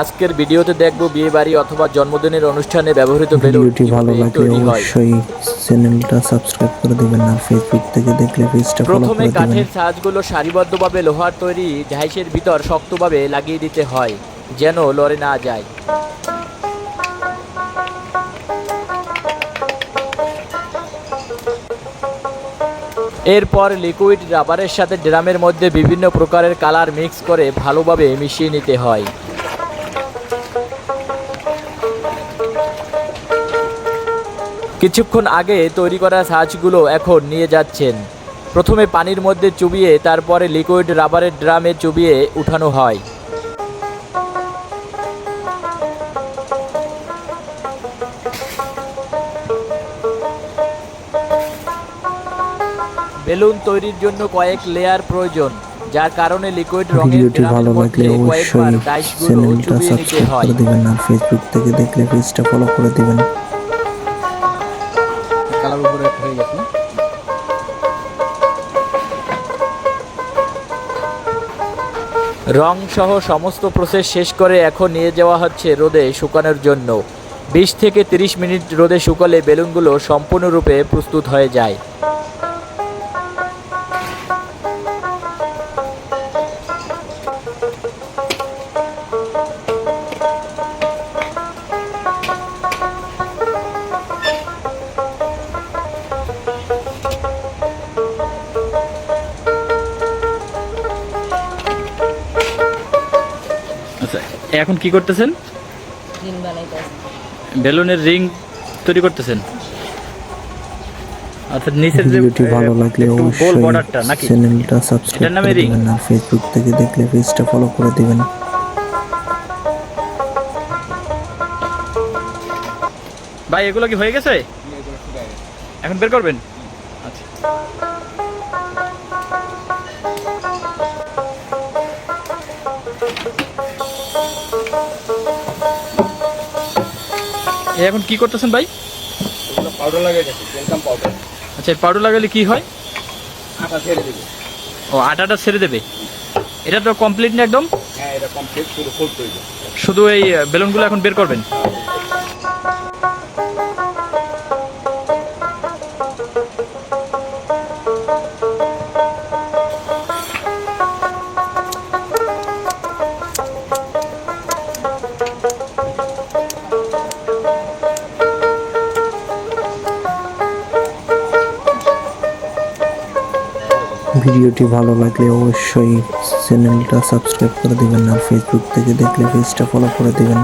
আজকের ভিডিওতে দেখব বিয়ে বাড়ি অথবা জন্মদিনের অনুষ্ঠানে ব্যবহৃত ভিডিওটি ভালো লাগলে অবশ্যই চ্যানেলটা সাবস্ক্রাইব করে দিবেন আর ফেসবুক থেকে দেখলে পেজটা ফলো প্রথমে করে দিবেন। কাঠের ছাঁচগুলো সারিবদ্ধভাবে লোহার তৈরি ঝাইসের ভিতর শক্তভাবে লাগিয়ে দিতে হয় যেন লড়ে না যায়। এরপর লিকুইড রাবারের সাথে ড্রামের মধ্যে বিভিন্ন প্রকারের কালার মিক্স করে ভালোভাবে মিশিয়ে নিতে হয়। কিছুক্ষণ আগে তৈরি করা ছাঁচগুলো এখন নিয়ে যাচ্ছেন। প্রথমে পানির মধ্যে চুবিয়ে তারপরে লিকুইড রাবারের ড্রামে চুবিয়ে উঠানো হয়। বেলুন তৈরির জন্য কয়েক লেয়ার প্রয়োজন যার কারণে লিকুইড রঙের ভালো লাগলে অবশ্যই চ্যানেলটা সাবস্ক্রাইব করে দিবেন আর ফেসবুক থেকে দেখলে পেজটা ফলো করে দিবেন। কালার একটা হয়ে গেছে। রং সহ সমস্ত প্রসেস শেষ করে এখন নিয়ে যাওয়া হচ্ছে রোদে শুকানোর জন্য। বিশ থেকে তিরিশ মিনিট রোদে শুকালে বেলুনগুলো সম্পূর্ণরূপে প্রস্তুত হয়ে যায়। এখন কি করতেছেন? বেলুনের রিং তৈরি করতেছেন? আচ্ছা নিচের যে ভিডিওটি ভালো লাগলে অবশ্যই বর্ডারটা নাকি? চ্যানেলটা সাবস্ক্রাইব নামে করে? দিবেন আর ফেসবুক থেকে দেখলে পেজটা ফলো করে দিবেন। ভাই এগুলো কি হয়ে গেছে? এখন বের করবেন? আচ্ছা। এখন কি করতেছেন ভাই? পাউডার লাগিয়ে পাউডার আচ্ছা পাউডার লাগালে কি হয়? আটা ছেড়ে দেবে। ও আটাটা ছেড়ে দেবে। এটা তো কমপ্লিট না একদম? হ্যাঁ এটা কমপ্লিট তৈরি। শুধু এই বেলুনগুলো এখন বের করবেন? ভিডিওটি ভালো লাগলে অবশ্যই চ্যানেলটা সাবস্ক্রাইব করে দেবেন আর ফেসবুক থেকে দেখলে পেজটা ফলো করে দিবেন।